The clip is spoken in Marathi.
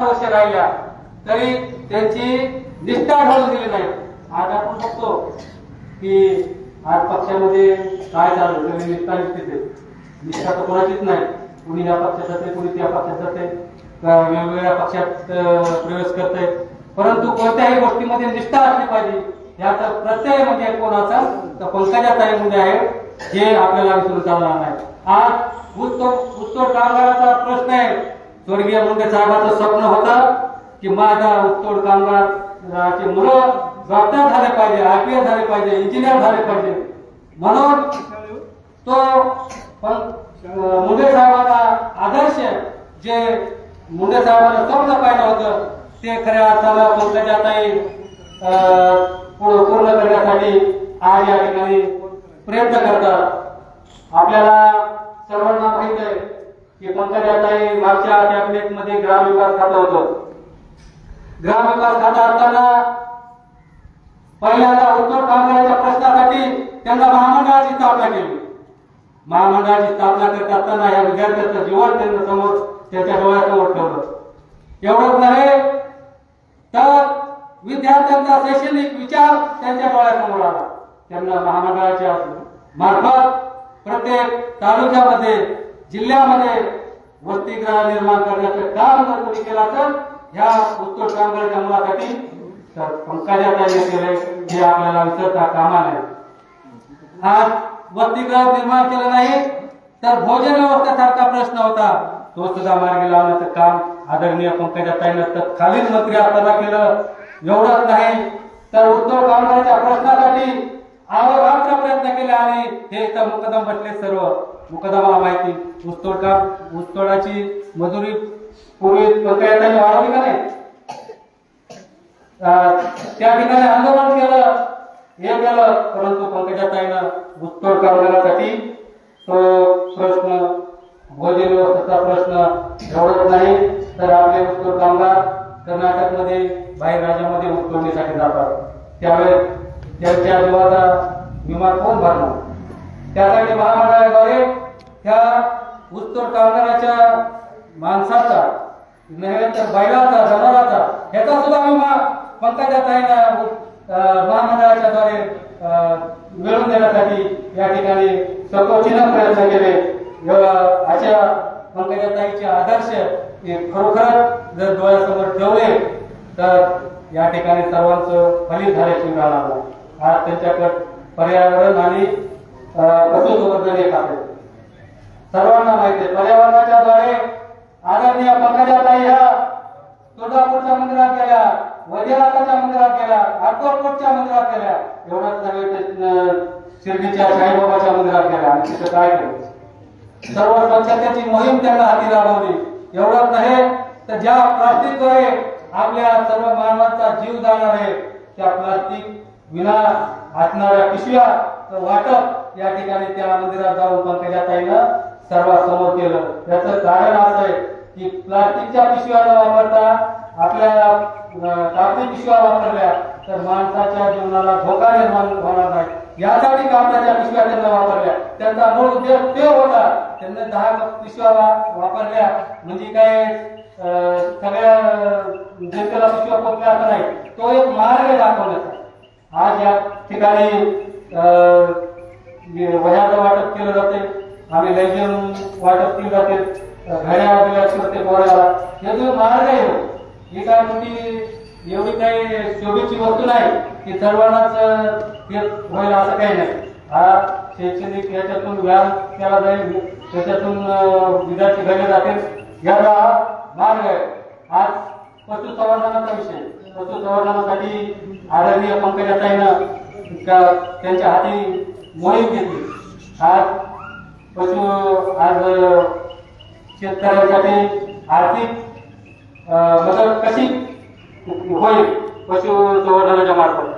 वर्ष राहिल्या. तरी त्यांची निष्ठा ढळून दिली नाही. आज आपण बघतो की आज पक्षामध्ये काय चालू सगळी निष्ठा निश्चित निष्ठा तर कोणाचीच नाही. कुणी या पक्षात जाते कुणी त्या पक्षात जाते वेगवेगळ्या पक्षात प्रवेश करते परंतु कोणत्याही गोष्टीमध्ये निष्ठा असली पाहिजे. याचा प्रत्यय म्हणजे कोणाचा? तर पंकजाताईमध्ये आहे. जे आपल्याला विसरून चालणार नाही. आज उत्तर उत्तर कामगाराचा प्रश्न आहे. स्वर्गीय मुंडे साहेबांचं स्वप्न होतं की माझा उत्तोड कामगाराचे मुलं डॉक्टर झाले पाहिजे आय पी एस झाले पाहिजे इंजिनियर झाले पाहिजे. म्हणून तो पण मुंडे साहेबांचा आदर्श जे मुंडे साहेबांना स्वप्न पाहिलं होतं ते खऱ्या अर्थानं पंकजाताई अं, पूर्ण पूर्ण करण्यासाठी आज या ठिकाणी प्रयत्न करतात. आपल्याला सर्वांना माहीत आहे की पंकजाताई मागच्या कॅबिनेटमध्ये ग्रामविकास खातं होतं. ग्रामविकास खातं असताना पहिल्यांदा उत्तर कामगारांच्या प्रश्नासाठी त्यांना महामंडळाची स्थापना केली. महामंडळाची स्थापना करत असताना या विद्यार्थ्यांचं जीवन त्यांना समोर त्यांच्या डोळ्यासमोर ठेवलं. एवढंच नव्हे तर विद्यार्थ्यांचा शैक्षणिक विचार त्यांच्या डोळ्यासमोर आला. त्यांना महामंडळाच्या मार्फत प्रत्येक तालुक्यामध्ये जिल्ह्यामध्ये वसतिगृह निर्माण करण्याचं काम जर कोणी केलं तर ह्या उत्तर कामगाराच्या मुलासाठी तर पंकजाताईने केले हे आपल्याला विसरता कामा नये. आज वसतिगृह निर्माण केलं नाही तर भोजन व्यवस्थेसारखा प्रश्न होता. तो सुद्धा मार्गी लावण्याचं काम आदरणीय पंकजाताईनं तत्कालीन मंत्री असताना केलं. एवढंच नाही तर उद्धव कामगारांच्या प्रश्नासाठी आवाज आणि हे इथं मुकदम बसले सर्व. मुकदमा माहिती. ऊसतोड काम ऊसतोडाची मजुरी पूर्वी पंचायतांनी वाढवली का नाही? त्या ठिकाणी आंदोलन केलं. हे केलं परंतु पंकजा ताईनं ऊसतोड कामगारांसाठी तो प्रश्न भोजन व्यवस्थेचा प्रश्न एवढंच नाही तर आपले ऊसतोड कामगार कर्नाटकमध्ये बाहेर राज्यामध्ये ऊसतोडणीसाठी जातात. त्यावेळेस त्यांच्या जीवाचा विमा कोण भरणार? त्यासाठी महामंडळाद्वारे त्या उत्तर कामगाराच्या माणसाचा नव्हे तर बैलाचा जनावराचा ह्याचा सुद्धा विमा पंकजाताईनं अं, महामंडळाच्या द्वारे मिळवून देण्यासाठी या ठिकाणी सकोचीनं प्रयत्न केले. एवढं अशा पंकजाताईचे आदर्श हे खरोखरच जर डोळ्यासमोर ठेवले तर या ठिकाणी सर्वांचं फलित झाल्याची राहणार आज त्यांच्याकडे पर्यावरण आणि पशुसंवर्धन हे खाते. सर्वांना माहिती आहे पर्यावरणाच्या द्वारे आदरणीय पंकजाताई ह्या तुळजापूरच्या मंदिरात गेल्या वजीराताच्या मंदिरात गेल्या अक्कलकोटच्या मंदिरात गेल्या एवढंच नव्हे ते, शिर्डीच्या साईबाबाच्या मंदिरात गेल्या. आणि तिथं काय केलं सर्व स्वच्छतेची मोहीम त्यांना हाती राबवली एवढंच नाही तर ज्या प्लास्टिकद्वारे आपल्या सर्व मानवाचा जीव जाणार आहे त्या प्लास्टिक विना हातणाऱ्या पिशव्या वाटप या ठिकाणी त्या मंदिरात जाऊन पंकजाताईनं सर्वांसमोर केलं. त्याचं कारण असं आहे की प्लास्टिकच्या पिशव्या न वापरता आपल्या कागदी पिशव्या वापरल्या तर माणसाच्या जीवनाला धोका निर्माण होणार नाही. यासाठी कागदाच्या पिशव्या त्यांना वापरल्या. त्यांचा मूळ उद्देश ते होता त्यांनी दहा पिशव्या वापरल्या. म्हणजे काय अं, सगळ्या जनतेला पिशव्या पोचल्या असं नाही. तो एक मार्ग दाखवण्याचा. आज या ठिकाणी अं, वह्याचं वाटप केलं जाते. आणि लेझिम वाटप केली जाते. घड्या दिल्या प्रत्येक पोराला. हे जो मार्ग आहे हो, ही काय म्हणजे एवढी काही शोभेची वस्तू नाही की सर्वांनाच होईल असं काही नाही. हा शैक्षणिक याच्यातून व्यायाम केला जाईल त्याच्यातून विद्यार्थी घडले जातील. याचा हा मार्ग आहे. आज पशुसंवर्धनाचा विषय. पशुसंवर्धनासाठी आरोग्य पंकजाताईनं का- त्यांच्या हाती मोहीम घेतली. आज पशु आज शेतकऱ्यांसाठी आर्थिक मदत कशी होईल पशुसंवर्धनाच्या मार्फत?